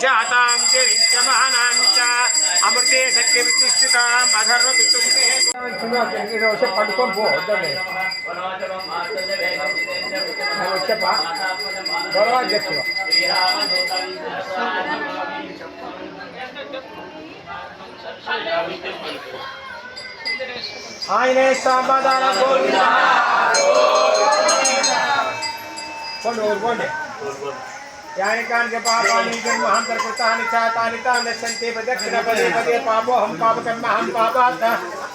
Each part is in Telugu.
జాతాం నిత్యమహనాం చ అమృతే సత్యవితిష్ఠితాం అధర్వ పట్టుకొని పో వద్దండి చెప్పా గొడవ చెప్తున్నా ఆయనే సమాధాన గోవింద. పోండి ఊరు పోండి यानि के पाप आनी दर्पता निचाता निता प्रदक्षिण पदे पदे पापो हम पाप कर्म पापा पापात्।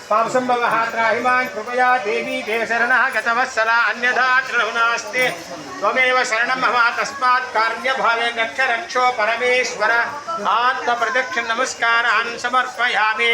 पाप कृपया देवी ते शरणः अन्यथा तृणुनास्ते त्वमेव तस्मात् रक्षो परमेश्वर। समर्पयामि।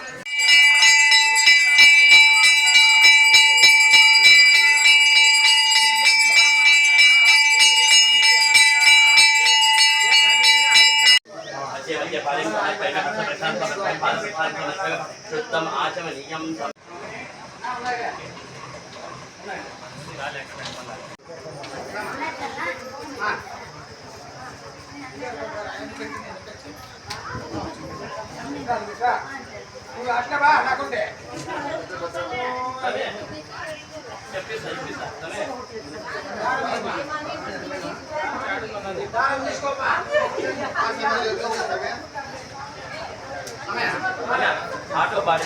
నువ్వు అట్లా బా నాకుంటే చెప్పిస్తా చెప్పిస్తా ఆటో బాడీ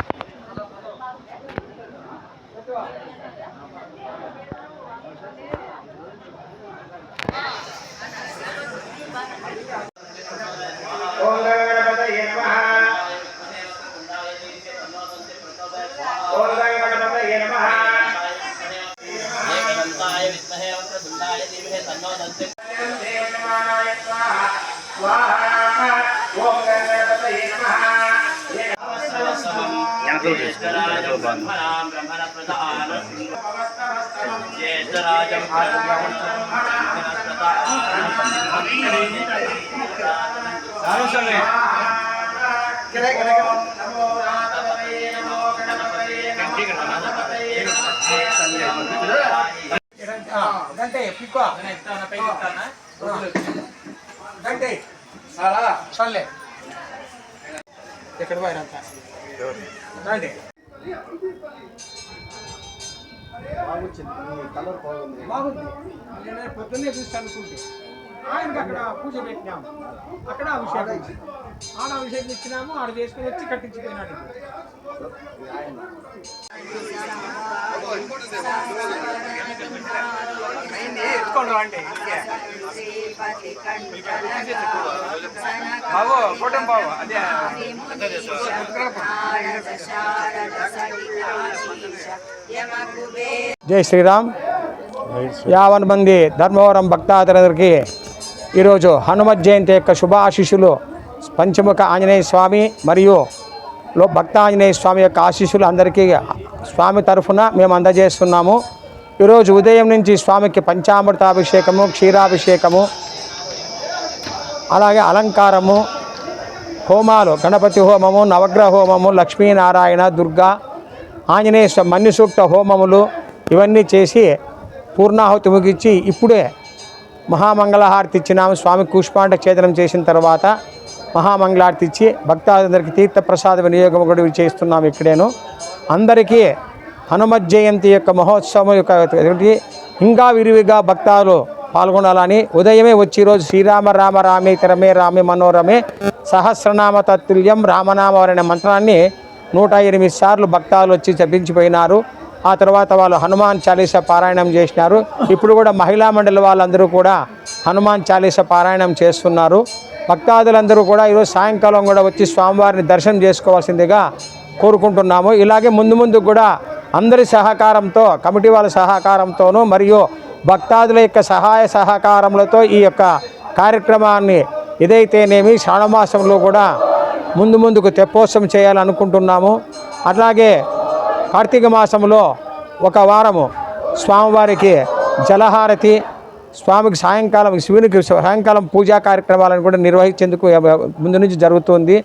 विद्महे वक्रतुण्डाय धीमहि तन्नो दन्ते देवनमानाय स्वाहा स्वाहा ॐ गणपतये नमः ज्येष्ठराजं नमो गणपतये नमो गणपतये नमो गणपतये చల్లే. ఎక్కడ పోయినంత రండి బాగుంది. నేను పొద్దున్నే చూసి అనుకుంటే. ఆయనకి అక్కడ పూజ పెట్టినాము. అక్కడ అభిషేకం. ఆడ అభిషేకం ఇచ్చినాము. ఆడ చేసుకుని వచ్చి కట్టించిపోయినాడు ఎత్తుకోండి రండి. బాబు కూటమి బాబు అదే. జై శ్రీరామ్. యావన్ మంది ధర్మవరం భక్తాదులందరికీ ఈరోజు హనుమత్ జయంతి యొక్క శుభాశిషులు పంచముఖ ఆంజనేయ స్వామి మరియు లో భక్త ఆంజనేయ స్వామి యొక్క ఆశీస్సులు అందరికీ స్వామి తరఫున మేము అందజేస్తున్నాము. ఈరోజు ఉదయం నుంచి స్వామికి పంచామృతాభిషేకము క్షీరాభిషేకము అలాగే అలంకారము హోమాలు గణపతి హోమము నవగ్రహ హోమము లక్ష్మీనారాయణ దుర్గా ఆంజనేయ మన్యుసూక్త హోమములు ఇవన్నీ చేసి పూర్ణాహుతి ముగించి ఇప్పుడే మహామంగళహారతి ఇచ్చినాము. స్వామి కూష్పాండ ఛేదనం చేసిన తర్వాత మహామంగళహారతి ఇచ్చి భక్తాదులందరికీ తీర్థప్రసాద వినియోగం కూడా చేస్తున్నాము ఇక్కడేను. అందరికీ హనుమత్ జయంతి యొక్క మహోత్సవం యొక్క ఇంకా విరివిగా భక్తాలు పాల్గొనాలని ఉదయమే వచ్చి ఈరోజు శ్రీరామ రామ రామే రమే రామే మనోరమే సహస్రనామ తత్తుల్యం రామనామ అనే మంత్రాన్ని నూట ఎనిమిది సార్లు భక్తాలు వచ్చి జపించిపోయినారు. ఆ తర్వాత వాళ్ళు హనుమాన్ చాలీస పారాయణం చేసినారు. ఇప్పుడు కూడా మహిళా మండలి వాళ్ళందరూ కూడా హనుమాన్ చాలీస పారాయణం చేస్తున్నారు. భక్తాదులందరూ కూడా ఈరోజు సాయంకాలం కూడా వచ్చి స్వామివారిని దర్శనం చేసుకోవాల్సిందిగా కోరుకుంటున్నాము. ఇలాగే ముందు ముందు కూడా అందరి సహకారంతో కమిటీ వాళ్ళ సహకారంతోనూ మరియు భక్తాదుల యొక్క సహాయ సహకారములతో ఈ యొక్క కార్యక్రమాన్ని ఇదైతేనేమి శ్రావణమాసంలో కూడా ముందు ముందుకు తెప్పోత్సవం చేయాలనుకుంటున్నాము. అట్లాగే కార్తీక మాసంలో ఒక వారము స్వామివారికి జలహారతి స్వామికి సాయంకాలం శివునికి సాయంకాలం పూజా కార్యక్రమాలను కూడా నిర్వహించేందుకు ముందు నుంచి జరుగుతుంది.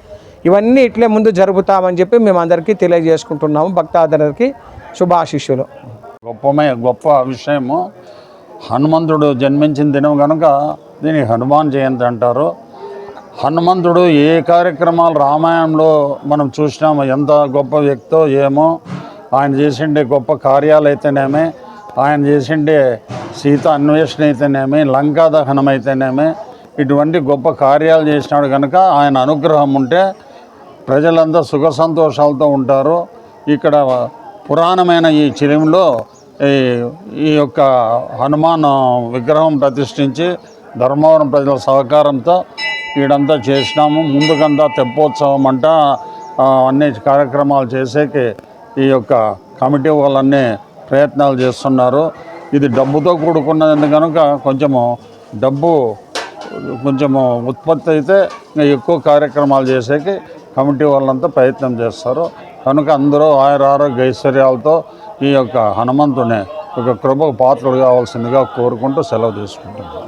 ఇవన్నీ ఇట్లే ముందు జరుపుతామని చెప్పి మేము అందరికీ తెలియజేసుకుంటున్నాము భక్తాదులకి. శుభాశిష్యులు. గొప్పమే గొప్ప విషయము. హనుమంతుడు జన్మించిన దినం కనుక దీన్ని హనుమాన్ జయంతి అంటారు. హనుమంతుడు ఏ కార్యక్రమాలు రామాయణంలో మనం చూసినామో ఎంత గొప్ప వ్యక్తో ఏమో ఆయన చేసిండే గొప్ప కార్యాలు అయితేనేమి ఆయన చేసిండే సీత అన్వేషణ అయితేనేమి లంకా దహనం అయితేనేమి ఇటువంటి గొప్ప కార్యాలు చేసినాడు కనుక ఆయన అనుగ్రహం ఉంటే ప్రజలంతా సుఖ సంతోషాలతో ఉంటారు. ఇక్కడ పురాణమైన ఈ చిలింలో ఈ ఈ యొక్క హనుమాన్ విగ్రహం ప్రతిష్ఠించి ధర్మవరం ప్రజల సహకారంతో ఈడంతా చేసినాము. ముందుకంతా తెప్పోత్సవం అంట అన్ని కార్యక్రమాలు చేసేకి ఈ యొక్క కమిటీ వాళ్ళన్నీ ప్రయత్నాలు చేస్తున్నారు. ఇది డబ్బుతో కూడుకున్నది కనుక కొంచెము డబ్బు కొంచెము ఉత్పత్తి అయితే ఎక్కువ కార్యక్రమాలు చేసేకి కమిటీ వాళ్ళంతా ప్రయత్నం చేస్తారు. కనుక అందరూ ఆయుర ఆరోగ్య ఐశ్వర్యాలతో ఈ యొక్క హనుమంతుని ఒక కృపకు పాత్రలు కావాల్సిందిగా కోరుకుంటూ సెలవు తీసుకుంటున్నాను